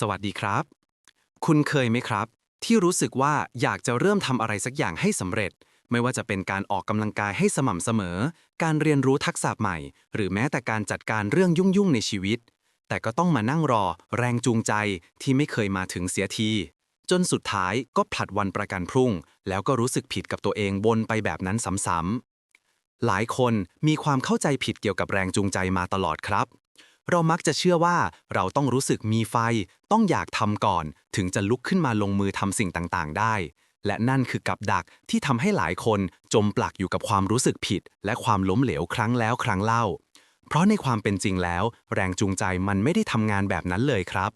สวัสดีครับ คุณเคยไหมครับ ที่รู้สึกว่าอยากจะเริ่มทำอะไรสักอย่างให้สำเร็จ ไม่ว่าจะเป็นการออกกำลังกายให้สม่ำเสมอ การเรียนรู้ทักษะใหม่ หรือแม้แต่การจัดการเรื่องยุ่งๆในชีวิต แต่ก็ต้องมานั่งรอ แรงจูงใจที่ไม่เคยมาถึงเสียที จนสุดท้ายก็ผลัดวันประกันพรุ่ง แล้วก็รู้สึกผิดกับตัวเองวนไปแบบนั้นซ้ำๆหลายคนมีความเข้าใจผิดเกี่ยวกับแรงจูงใจมาตลอดครับ เรามักจะเชื่อว่าเราต้องรู้สึกมีไฟ ต้องอยากทำก่อน ถึงจะลุกขึ้นมาลงมือทำสิ่งต่างๆ ได้ และนั่นคือกับดักที่ทำให้หลายคนจมปลักอยู่กับความรู้สึกผิด และความล้มเหลวครั้งแล้วครั้งเล่า เพราะในความเป็นจริงแล้ว แรงจูงใจมันไม่ได้ทำงานแบบนั้นเลยครับ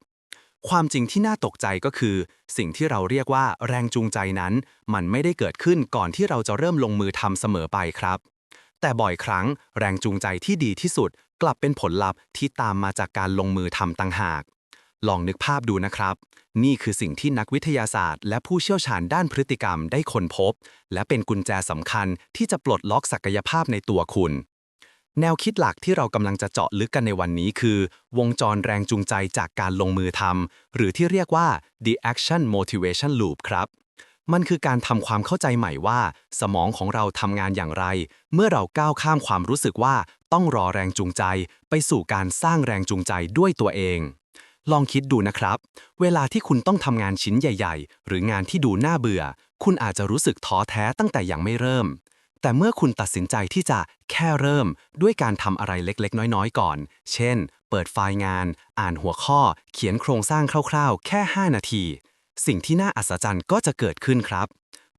ความจริงที่น่าตกใจก็คือ สิ่งที่เราเรียกว่าแรงจูงใจนั้น มันไม่ได้เกิดขึ้นก่อนที่เราจะเริ่มลงมือทำเสมอไปครับ แต่บ่อยครั้งแรงจูงใจที่ดีที่สุด กลับเป็นผลลัพธ์ที่ตามมาจากการลงมือทำต่างหาก ลองนึกภาพดูนะครับ นี่คือสิ่งที่นักวิทยาศาสตร์ และผู้เชี่ยวชาญด้านพฤติกรรมได้ค้นพบ และเป็นกุญแจสำคัญที่จะปลดล็อกศักยภาพในตัวคุณแนวคิดหลักที่เรากำลังจะเจาะลึกกันในวันนี้คือ วงจรแรงจูงใจจากการลงมือทำหรือที่เรียกว่า the action motivation loop ครับ มันคือการทำความเข้าใจใหม่ว่า สมองของเราทำงานอย่างไร เมื่อเราก้าวข้ามความรู้สึกว่าต้องรอแรงจูงใจ ไปสู่การสร้างแรงจูงใจด้วยตัวเอง ลองคิดดูนะครับ เวลาที่คุณต้องทำงานชิ้นใหญ่ ๆ หรืองานที่ดูน่าเบื่อ คุณอาจจะรู้สึกท้อแท้ตั้งแต่ยังไม่เริ่ม แต่เมื่อคุณตัดสินใจที่จะแค่เริ่ม ด้วยการทำอะไรเล็กๆ น้อยๆ ก่อน เช่น เปิดไฟล์งาน อ่านหัวข้อ เขียนโครงสร้างคร่าว ๆ แค่ 5 นาที สิ่งที่น่าอัศจรรย์ก็จะเกิดขึ้นครับ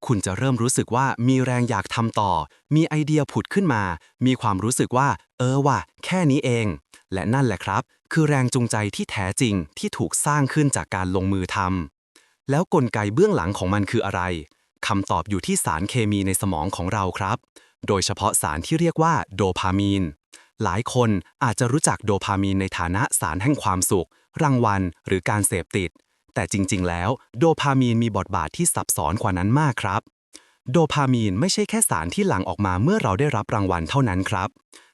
คุณจะเริ่มรู้สึกว่ามีแรงอยากทำต่อ มีไอเดียผุดขึ้นมา มีความรู้สึกว่า เออว่ะ แค่นี้เอง และนั่นแหละครับ คือแรงจูงใจที่แท้จริงที่ถูกสร้างขึ้นจากการลงมือทำแล้วกลไกเบื้องหลังของมันคืออะไรคำตอบอยู่ที่สารเคมีในสมองของเราครับ โดยเฉพาะสารที่เรียกว่าโดพามีน หลายคนอาจจะรู้จักโดพามีนในฐานะสารแห่งความสุข รางวัล หรือการเสพติด แต่จริง ๆ แล้ว โดพามีนมีบทบาทที่ซับซ้อนกว่านั้นมากครับ โดพามีนไม่ใช่แค่สารที่หลั่งออกมาเมื่อเราได้รับรางวัลเท่านั้นครับ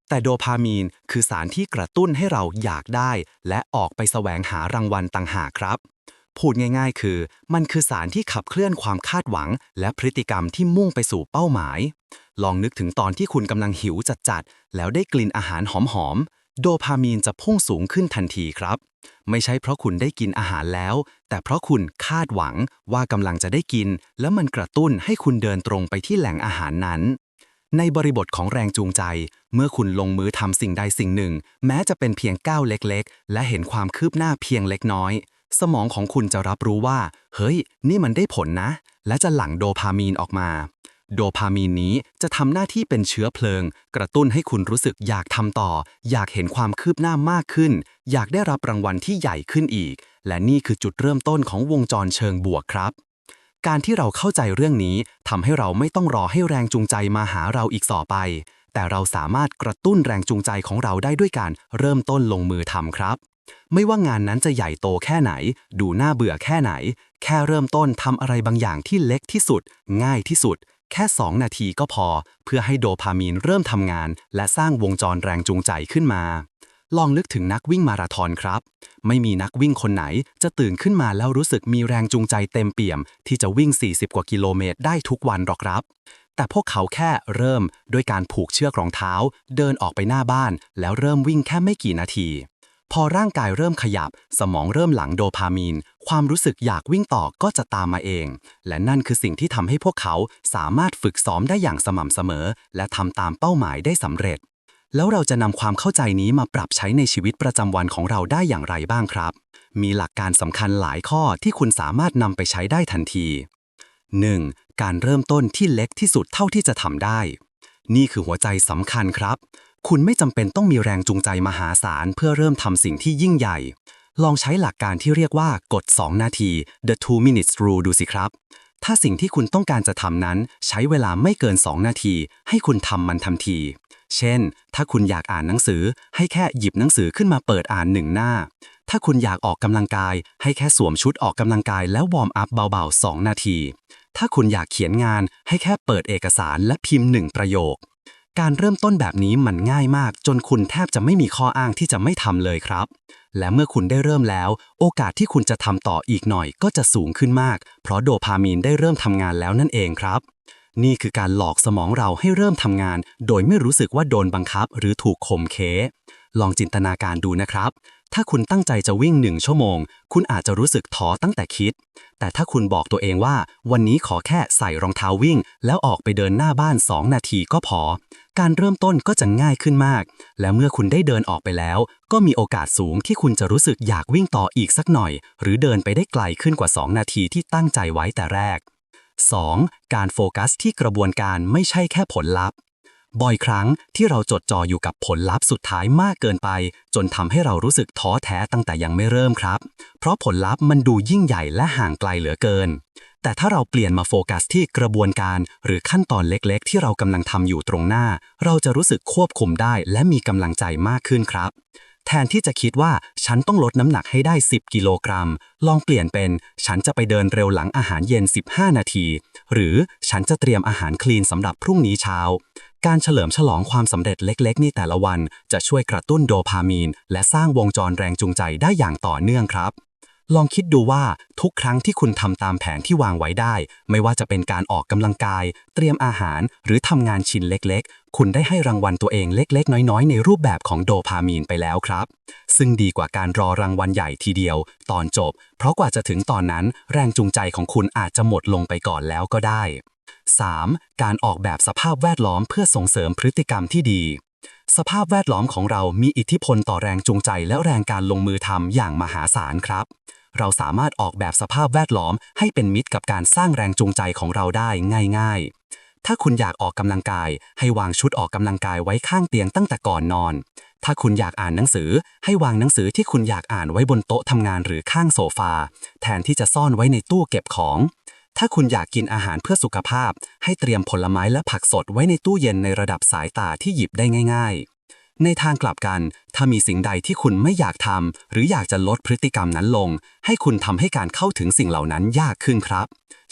แต่โดพามีนคือสารที่กระตุ้นให้เราอยากได้ และออกไปแสวงหารางวัลต่างหากครับ พูดง่าย ๆ คือ มันคือสารที่ขับเคลื่อนความคาดหวัง และพฤติกรรมที่มุ่งไปสู่เป้าหมาย ลองนึกถึงตอนที่คุณกำลังหิวจัดๆแล้วได้กลิ่นอาหารหอมๆ โดพามีนจะพุ่งสูงขึ้นทันทีครับ ไม่ใช่เพราะคุณได้กินอาหารแล้ว แต่เพราะคุณคาดหวังว่ากำลังจะได้กิน แล้วมันกระตุ้นให้คุณเดินตรงไปที่แหล่งอาหารนั้น ในบริบทของแรงจูงใจ เมื่อคุณลงมือทำสิ่งใดสิ่งหนึ่ง แม้จะเป็นเพียงก้าวเล็กๆ และเห็นความคืบหน้าเพียงเล็กน้อย สมองของคุณจะรับรู้ว่า เฮ้ย นี่มันได้ผลนะ และจะหลั่งโดพามีนออกมา โดพามีนนี้จะทำหน้าที่เป็นเชื้อเพลิง กระตุ้นให้คุณรู้สึกอยากทำต่อ อยากเห็นความคืบหน้ามากขึ้น อยากได้รับรางวัลที่ใหญ่ขึ้นอีก และนี่คือจุดเริ่มต้นของวงจรเชิงบวกครับ การที่เราเข้าใจเรื่องนี้ทำให้เราไม่ต้องรอให้แรงจูงใจมาหาเราอีกต่อไป แต่เราสามารถกระตุ้นแรงจูงใจของเราได้ด้วยการเริ่มต้นลงมือทำครับไม่ว่างานนั้นจะใหญ่โตแค่ไหน ดูน่าเบื่อแค่ไหน แค่เริ่มต้นทำอะไรบางอย่างที่เล็กที่สุด ง่ายที่สุด แค่ 2 นาทีก็พอ เพื่อให้โดพามีนเริ่มทำงาน และสร้างวงจรแรงจูงใจขึ้นมา ลองนึกถึงนักวิ่งมาราธอนครับ ไม่มีนักวิ่งคนไหนจะตื่นขึ้นมาแล้วรู้สึกมีแรงจูงใจเต็มเปี่ยม ที่จะวิ่ง 40 กว่ากิโลเมตรได้ทุกวันหรอกครับ แต่พวกเขาแค่เริ่มด้วยการผูกเชือกรองเท้า เดินออกไปหน้าบ้าน แล้วเริ่มวิ่งแค่ไม่กี่นาที พอร่างกายเริ่มขยับ สมองเริ่มหลั่งโดพามีน ความรู้สึกอยากวิ่งต่อก็จะตามมาเอง และนั่นคือสิ่งที่ทำให้พวกเขาสามารถฝึกซ้อมได้อย่างสม่ำเสมอ และทำตามเป้าหมายได้สำเร็จ แล้วเราจะนำความเข้าใจนี้มาปรับใช้ในชีวิตประจำวันของเราได้อย่างไรบ้างครับ มีหลักการสำคัญหลายข้อที่คุณสามารถนำไปใช้ได้ทันที 1. การเริ่มต้นที่เล็กที่สุดเท่าที่จะทำได้ นี่คือหัวใจสำคัญครับ คุณไม่จำเป็นต้องมีแรงจูงใจมหาศาล เพื่อเริ่มทำสิ่งที่ยิ่งใหญ่ ลองใช้หลักการที่เรียกว่ากฎ 2 นาที the two minutes rule ดูสิครับ ถ้าสิ่งที่คุณต้องการจะทำนั้น ใช้เวลาไม่เกิน 2 นาที ให้คุณทำมันทันที เช่น ถ้าคุณอยากอ่านหนังสือ ให้แค่หยิบหนังสือขึ้นมาเปิดอ่านหนึ่งหน้า ถ้าคุณอยากออกกำลังกาย ให้แค่สวมชุดออกกำลังกายแล้ววอร์มอัพเบาๆ 2 นาที ถ้าคุณอยากเขียนงาน ให้แค่เปิดเอกสารและพิมพ์หนึ่งประโยค การเริ่มต้นแบบนี้มันง่ายมาก จนคุณแทบจะไม่มีข้ออ้างที่จะไม่ทำเลยครับ และเมื่อคุณได้เริ่มแล้ว โอกาสที่คุณจะทำต่ออีกหน่อยก็จะสูงขึ้นมาก เพราะโดพามีนได้เริ่มทำงานแล้วนั่นเองครับ นี่คือการหลอกสมองเราให้เริ่มทำงาน โดยไม่รู้สึกว่าโดนบังคับ หรือถูกข่มเค ลองจินตนาการดูนะครับ ถ้าคุณตั้งใจจะวิ่งหนึ่งชั่วโมง คุณอาจจะรู้สึกท้อตั้งแต่คิด แต่ถ้าคุณบอกตัวเองว่า วันนี้ขอแค่ใส่รองเท้าวิ่ง แล้วออกไปเดินหน้าบ้าน 2 นาทีก็พอ การเริ่มต้นก็จะง่ายขึ้นมาก และเมื่อคุณได้เดินออกไปแล้ว ก็มีโอกาสสูงที่คุณจะรู้สึกอยากวิ่งต่ออีกสักหน่อย หรือเดินไปได้ไกลขึ้นกว่า 2 นาทีที่ตั้งใจไว้แต่แรก 2. การโฟกัสที่กระบวนการไม่ใช่แค่ผลลัพธ์ บ่อยครั้งที่เราจดจ่ออยู่กับผลลัพธ์สุดท้ายมากเกินไป จนทำให้เรารู้สึกท้อแท้ตั้งแต่ยังไม่เริ่มครับ เพราะผลลัพธ์มันดูยิ่งใหญ่และห่างไกลเหลือเกิน แต่ถ้าเราเปลี่ยนมาโฟกัสที่กระบวนการ หรือขั้นตอนเล็กๆ ที่เรากำลังทำอยู่ตรงหน้า เราจะรู้สึกควบคุมได้และมีกำลังใจมากขึ้นครับแทนที่จะคิดว่าฉันต้องลดน้ำหนักให้ได้ 10 กิโลกรัม ลองเปลี่ยนเป็น ฉันจะไปเดินเร็วหลังอาหารเย็น 15 นาที หรือฉันจะเตรียมอาหารคลีนสำหรับพรุ่งนี้เช้า การเฉลิมฉลองความสำเร็จเล็กๆนี่แต่ละวันจะช่วยกระตุ้นโดพามีน และสร้างวงจรแรงจูงใจได้อย่างต่อเนื่องครับ ลองคิดดูว่าทุกครั้งที่คุณทำตามแผนที่วางไว้ได้ ไม่ว่าจะเป็นการออกกำลังกาย เตรียมอาหาร หรือทำงานชิ้นเล็กๆ คุณได้ให้รางวัลตัวเองเล็ก ๆ น้อยๆ ในรูปแบบของโดพามีนไปแล้วครับ ซึ่งดีกว่าการรอรางวัลใหญ่ทีเดียว ตอนจบ เพราะกว่าจะถึงตอนนั้น แรงจูงใจของคุณอาจจะหมดลงไปก่อนแล้วก็ได้ 3. การออกแบบสภาพแวดล้อมเพื่อส่งเสริมพฤติกรรมที่ดี สภาพแวดล้อมของเรามีอิทธิพลต่อแรงจูงใจและแรงการลงมือทำอย่างมหาศาลครับ เราสามารถออกแบบสภาพแวดล้อมให้เป็นมิตรกับการสร้างแรงจูงใจของเราได้ง่าย ๆ ถ้าคุณอยากออกกำลังกาย ให้วางชุดออกกำลังกายไว้ข้างเตียงตั้งแต่ก่อนนอน ถ้าคุณอยากอ่านหนังสือ ให้วางหนังสือที่คุณอยากอ่านไว้บนโต๊ะทำงานหรือข้างโซฟา แทนที่จะซ่อนไว้ในตู้เก็บของ ถ้าคุณอยากกินอาหารเพื่อสุขภาพ ให้เตรียมผลไม้และผักสดไว้ในตู้เย็นในระดับสายตาที่หยิบได้ง่าย ๆ ในทางกลับกัน ถ้ามีสิ่งใดที่คุณไม่อยากทำหรืออยากจะลดพฤติกรรมนั้นลง ให้คุณทำให้การเข้าถึงสิ่งเหล่านั้นยากขึ้นครับ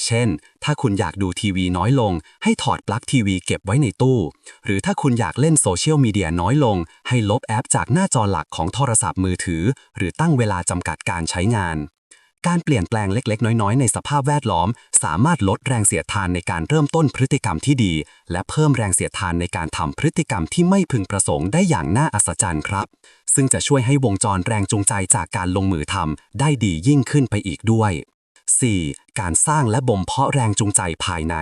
เช่น ถ้าคุณอยากดูทีวีน้อยลง ให้ถอดปลั๊กทีวีเก็บไว้ในตู้ หรือถ้าคุณอยากเล่นโซเชียลมีเดียน้อยลง ให้ลบแอปจากหน้าจอหลักของโทรศัพท์มือถือ หรือตั้งเวลาจำกัดการใช้งาน การเปลี่ยนแปลงเล็กๆ น้อยๆ ในสภาพแวดล้อม สามารถลดแรงเสียดทานในการเริ่มต้นพฤติกรรมที่ดี และเพิ่มแรงเสียดทานในการทำพฤติกรรมที่ไม่พึงประสงค์ได้อย่างน่าอัศจรรย์ครับ ซึ่งจะช่วยให้วงจรแรงจูงใจจากการลงมือทำได้ดียิ่งขึ้นไปอีกด้วย 4. การสร้างและบ่มเพาะแรงจูงใจภายใน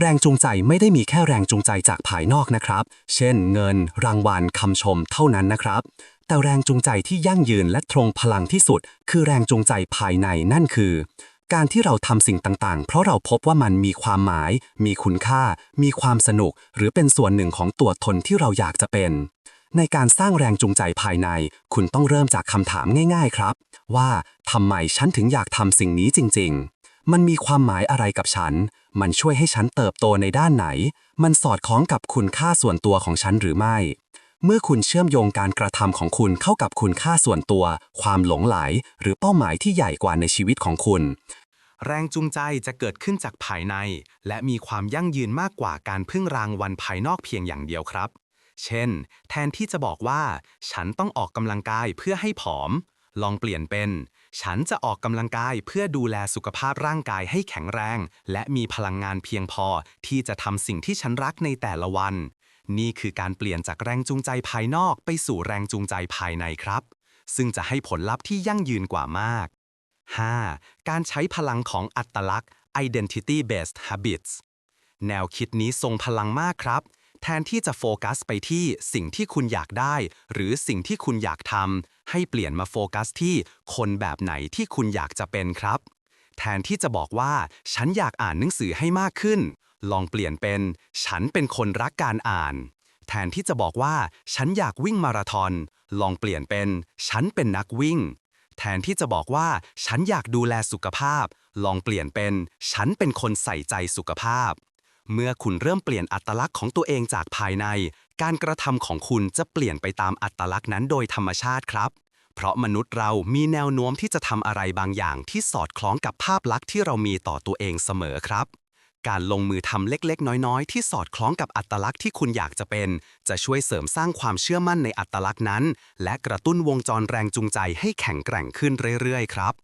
แรงจูงใจไม่ได้มีแค่แรงจูงใจจากภายนอกนะครับ เช่น เงิน รางวัลคำชมเท่านั้นนะครับ แต่แรงจูงใจที่ยั่งยืนและตรงพลังที่สุด คือแรงจูงใจภายในนั่นคือ การที่เราทำสิ่งต่างๆ เพราะเราพบว่ามันมีความหมาย มีคุณค่า มีความสนุก หรือเป็นส่วนหนึ่งของตัวตนที่เราอยากจะเป็น ในการสร้างแรงจูงใจภายใน คุณต้องเริ่มจากคำถามง่าย ๆ ครับ ว่าทำไมฉันถึงอยากทำสิ่งนี้จริง ๆมันมีความหมายอะไรกับฉัน มันช่วยให้ฉันเติบโตในด้านไหน มันสอดคล้องกับคุณค่าส่วนตัวของฉันหรือไม่ เมื่อคุณเชื่อมโยงการกระทำของคุณเข้ากับคุณค่าส่วนตัว ความหลงไหล หรือเป้าหมายที่ใหญ่กว่าในชีวิตของคุณ แรงจูงใจจะเกิดขึ้นจากภายใน และมีความยั่งยืนมากกว่าการพึ่งรางวัลภายนอกเพียงอย่างเดียวครับ เช่น แทนที่จะบอกว่า ฉันต้องออกกำลังกายเพื่อให้ผอม ลองเปลี่ยนเป็น ฉันจะออกกำลังกายเพื่อดูแลสุขภาพร่างกายให้แข็งแรง และมีพลังงานเพียงพอที่จะทำสิ่งที่ฉันรักในแต่ละวัน นี่คือการเปลี่ยนจากแรงจูงใจภายนอกไปสู่แรงจูงใจภายในครับ ซึ่งจะให้ผลลัพธ์ที่ยั่งยืนกว่ามาก 5. การใช้พลังของอัตลักษณ์ identity based habits แนวคิดนี้ทรงพลังมากครับ แทนที่จะโฟกัสไปที่สิ่งที่คุณอยากได้ หรือสิ่งที่คุณอยากทำให้เปลี่ยนมาโฟกัสที่คนแบบไหนที่คุณอยากจะเป็นครับ แทนที่จะบอกว่า ฉันอยากอ่านหนังสือให้มากขึ้น ลองเปลี่ยนเป็น ฉันเป็นคนรักการอ่าน แทนที่จะบอกว่า ฉันอยากวิ่งมาราธอน ลองเปลี่ยนเป็น ฉันเป็นนักวิ่ง แทนที่จะบอกว่า ฉันอยากดูแลสุขภาพ ลองเปลี่ยนเป็น ฉันเป็นคนใส่ใจสุขภาพ เมื่อคุณเริ่มเปลี่ยนอัตลักษณ์ของตัวเองจากภายใน การกระทำของคุณจะเปลี่ยนไปตามอัตลักษณ์นั้นโดยธรรมชาติครับเพราะมนุษย์เรามีแนวโน้มที่จะทำอะไรบางอย่างที่สอดคล้องกับภาพลักษณ์ที่เรามีต่อตัวเองเสมอครับ การลงมือทำเล็กๆ น้อยๆ ที่สอดคล้องกับอัตลักษณ์ที่คุณอยากจะเป็น จะช่วยเสริมสร้างความเชื่อมั่นในอัตลักษณ์นั้น และกระตุ้นวงจรแรงจูงใจให้แข็งแกร่งขึ้นเรื่อยๆ ครับ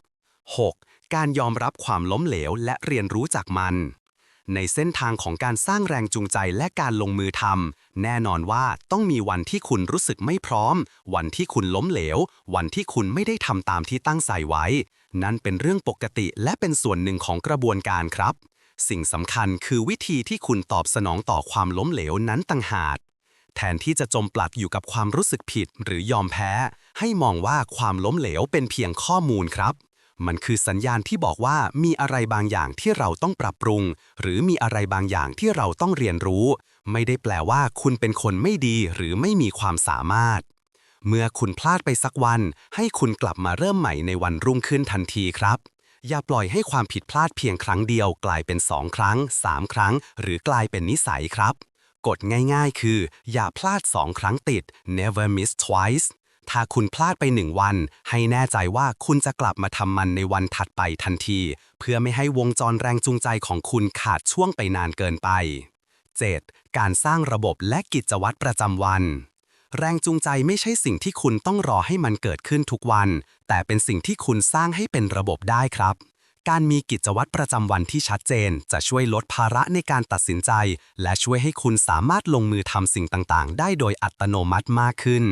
6. การยอมรับความล้มเหลวและเรียนรู้จากมัน ในเส้นทางของการสร้างแรงจูงใจและการลงมือทำแน่นอนว่าต้องมีวันที่คุณรู้สึกไม่พร้อม วันที่คุณล้มเหลว วันที่คุณไม่ได้ทำตามที่ตั้งใจไว้ นั่นเป็นเรื่องปกติและเป็นส่วนหนึ่งของกระบวนการครับ สิ่งสำคัญคือวิธีที่คุณตอบสนองต่อความล้มเหลวนั้นต่างหากแทนที่จะจมปลักอยู่กับความรู้สึกผิดหรือยอมแพ้ ให้มองว่าความล้มเหลวเป็นเพียงข้อมูลครับ มันคือสัญญาณที่บอกว่ามีอะไรบางอย่างที่เราต้องปรับปรุง หรือมีอะไรบางอย่างที่เราต้องเรียนรู้ ไม่ได้แปลว่าคุณเป็นคนไม่ดีหรือไม่มีความสามารถ เมื่อคุณพลาดไปสักวัน ให้คุณกลับมาเริ่มใหม่ในวันรุ่งขึ้นทันทีครับ อย่าปล่อยให้ความผิดพลาดเพียงครั้งเดียว กลายเป็น 2 ครั้ง 3 ครั้ง หรือกลายเป็นนิสัยครับ กฎง่ายๆ คือ อย่าพลาด 2 ครั้งติด never miss twice ถ้าคุณพลาดไปหนึ่งวัน ให้แน่ใจว่าคุณจะกลับมาทำมันในวันถัดไปทันที เพื่อไม่ให้วงจรแรงจูงใจของคุณขาดช่วงไปนานเกินไป 7. การสร้างระบบและกิจวัตรประจำวัน แรงจูงใจไม่ใช่สิ่งที่คุณต้องรอให้มันเกิดขึ้นทุกวัน แต่เป็นสิ่งที่คุณสร้างให้เป็นระบบได้ครับ การมีกิจวัตรประจำวันที่ชัดเจน จะช่วยลดภาระในการตัดสินใจ และช่วยให้คุณสามารถลงมือทำสิ่งต่างๆ ได้โดยอัตโนมัติมากขึ้น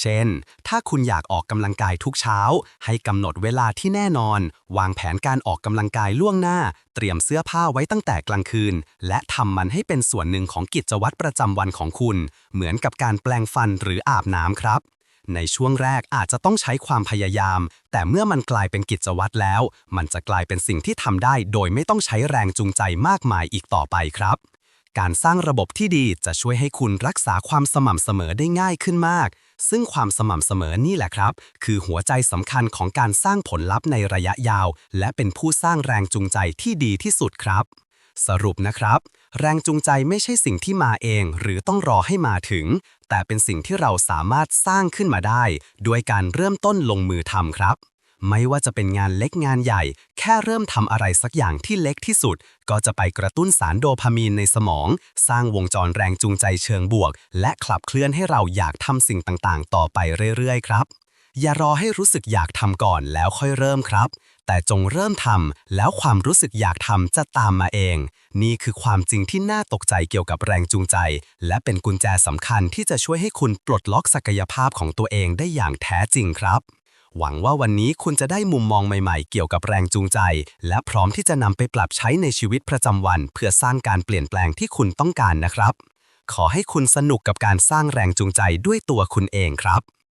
เช่น ถ้าคุณอยากออกกำลังกายทุกเช้า ให้กำหนดเวลาที่แน่นอน วางแผนการออกกำลังกายล่วงหน้า เตรียมเสื้อผ้าไว้ตั้งแต่กลางคืน และทำมันให้เป็นส่วนหนึ่งของกิจวัตรประจำวันของคุณ เหมือนกับการแปลงฟันหรืออาบน้ำครับ ในช่วงแรกอาจจะต้องใช้ความพยายาม แต่เมื่อมันกลายเป็นกิจวัตรแล้ว มันจะกลายเป็นสิ่งที่ทำได้ โดยไม่ต้องใช้แรงจูงใจมากมายอีกต่อไปครับการสร้างระบบที่ดีจะช่วยให้คุณรักษาความสม่ำเสมอได้ง่ายขึ้นมาก ซึ่งความสม่ำเสมอนี่แหละครับ คือหัวใจสำคัญของการสร้างผลลัพธ์ในระยะยาว และเป็นผู้สร้างแรงจูงใจที่ดีที่สุดครับ สรุปนะครับ แรงจูงใจไม่ใช่สิ่งที่มาเอง หรือต้องรอให้มาถึง แต่เป็นสิ่งที่เราสามารถสร้างขึ้นมาได้ ด้วยการเริ่มต้นลงมือทำครับ ไม่ว่าจะเป็นงานเล็กงานใหญ่ แค่เริ่มทำอะไรสักอย่างที่เล็กที่สุด ก็จะไปกระตุ้นสารโดพามีนในสมอง สร้างวงจรแรงจูงใจเชิงบวก และขับเคลื่อนให้เราอยากทำสิ่งต่างๆ ต่อไปเรื่อยๆ ครับ อย่ารอให้รู้สึกอยากทำก่อนแล้วค่อยเริ่มครับ แต่จงเริ่มทำแล้วความรู้สึกอยากทำจะตามมาเอง นี่คือความจริงที่น่าตกใจเกี่ยวกับแรงจูงใจ และเป็นกุญแจสำคัญที่จะช่วยให้คุณปลดล็อกศักยภาพของตัวเองได้อย่างแท้จริงครับ หวังว่าวันนี้คุณจะได้มุมมองใหม่ๆ เกี่ยวกับแรงจูงใจ และพร้อมที่จะนำไปปรับใช้ในชีวิตประจำวัน เพื่อสร้างการเปลี่ยนแปลงที่คุณต้องการนะครับ ขอให้คุณสนุกกับการสร้างแรงจูงใจด้วยตัวคุณเองครับ